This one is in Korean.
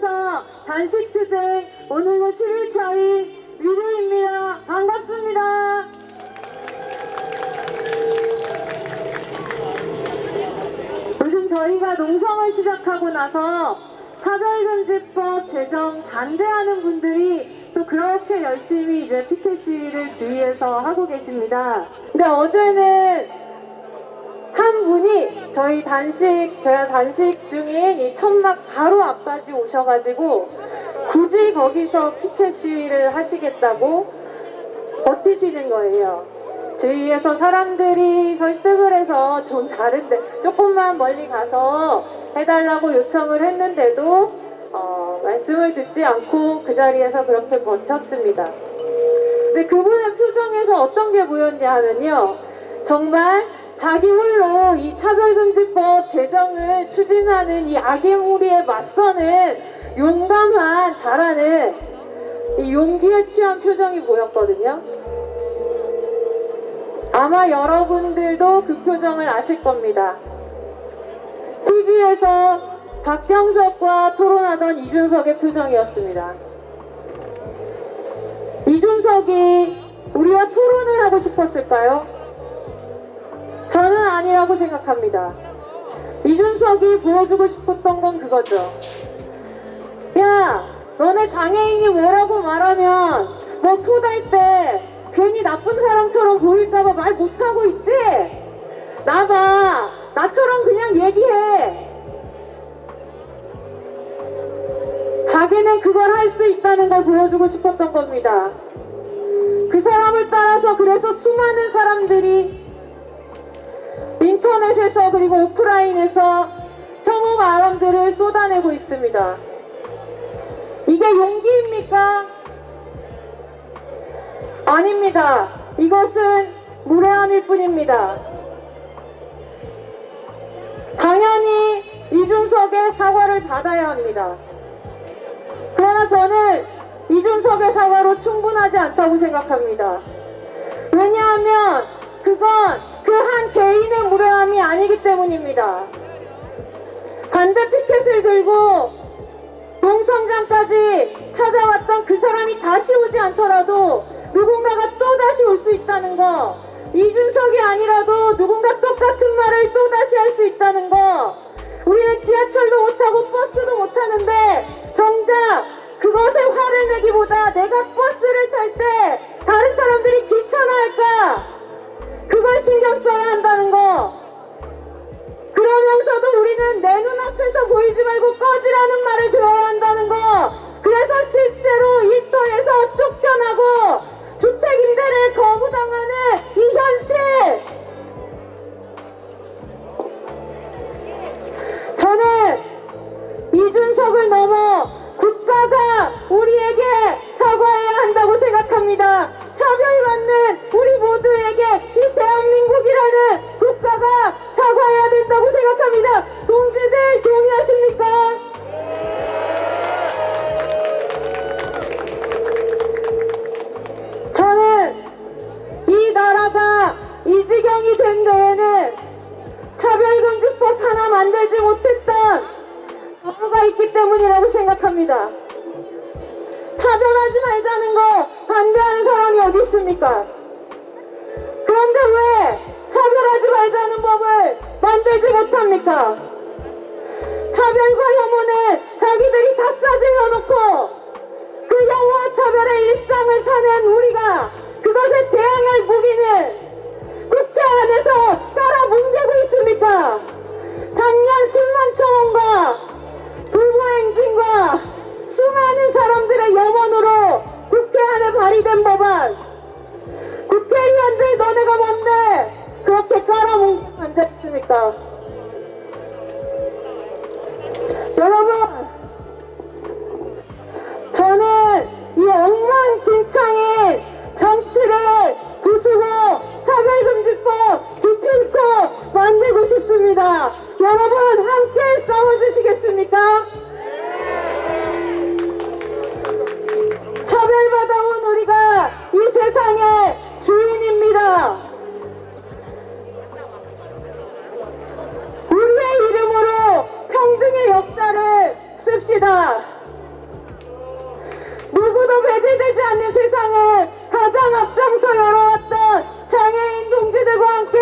이곳에서 단식투쟁 오늘로 10일차인 위로입니다. 반갑습니다. 요즘 저희가 농성을 시작하고 나서 차별금지법 제정 반대하는 분들이 또 그렇게 열심히 이제 피켓 시위를 주위에서 하고 계십니다. 근데 어제는 저희 단식, 제가 단식 중인 이 천막 바로 앞까지 오셔가지고 굳이 거기서 피켓 시위를 하시겠다고 버티시는 거예요. 주위에서 사람들이 설득을 해서 좀 다른데 조금만 멀리 가서 해달라고 요청을 했는데도 어, 말씀을 듣지 않고 그 자리에서 그렇게 버텼습니다. 근데 그분의 표정에서 어떤 게 보였냐 하면요. 정말 자기 홀로 이 차별금지법 제정을 추진하는 이 악의 무리에 맞서는 용감한 잘하는 이 용기에 취한 표정이 보였거든요. 아마 여러분들도 그 표정을 아실 겁니다. TV에서 박병석과 토론하던 이준석의 표정이었습니다. 이준석이 우리와 토론을 하고 싶었을까요? 아니라고 생각합니다. 이준석이 보여주고 싶었던 건 그거죠. 야, 너네 장애인이 뭐라고 말하면 뭐 토달 때 괜히 나쁜 사람처럼 보일까봐 말 못하고 있지? 나봐, 나처럼 그냥 얘기해. 자기는 그걸 할 수 있다는 걸 보여주고 싶었던 겁니다. 그 사람을 따라서 그래서 수많은 사람들이 인터넷에서 그리고 오프라인에서 혐오 발언들을 쏟아내고 있습니다. 이게 용기입니까? 아닙니다. 이것은 무례함일 뿐입니다. 당연히 이준석의 사과를 받아야 합니다. 그러나 저는 이준석의 사과로 충분하지 않다고 생각합니다. 왜냐하면 그건 그 한 개인의 무례함이 아니기 때문입니다. 반대 피켓을 들고 농성장까지 찾아왔던 그 사람이 다시 오지 않더라도 누군가가 또 다시 올 수 있다는 거. 이준석이 아니라도 누군가 똑같은 말을 또 다시 할 수 있다는 거. 우리는 합니다. 차별받는 우리 모두에게 이 대한민국이라는 국가가 사과해야 된다고 생각합니다. 동지들 동의하십니까? 저는 이 나라가 이 지경이 된 데에는 차별금지법 하나 만들지 못했던 법부가 있기 때문이라고 생각합니다. 차별하지 말자는 거 반대하는 사람이 어디 있습니까? 그런데 왜 차별하지 말자는 법을 만들지 못합니까? 차별과 혐오는 자기들이 다 싸질러 놓고 그 혐오와 차별의 일상을 사는 우리가 그것에 대항할 무기는 있습니다. 여러분 함께 싸워주시겠습니까? 차별받아온 우리가 이 세상의 주인입니다. 우리의 이름으로 평등의 역사를 씁시다. 누구도 배제되지 않는 세상을 가장 앞장서 열어왔던 장애인 동지들과 함께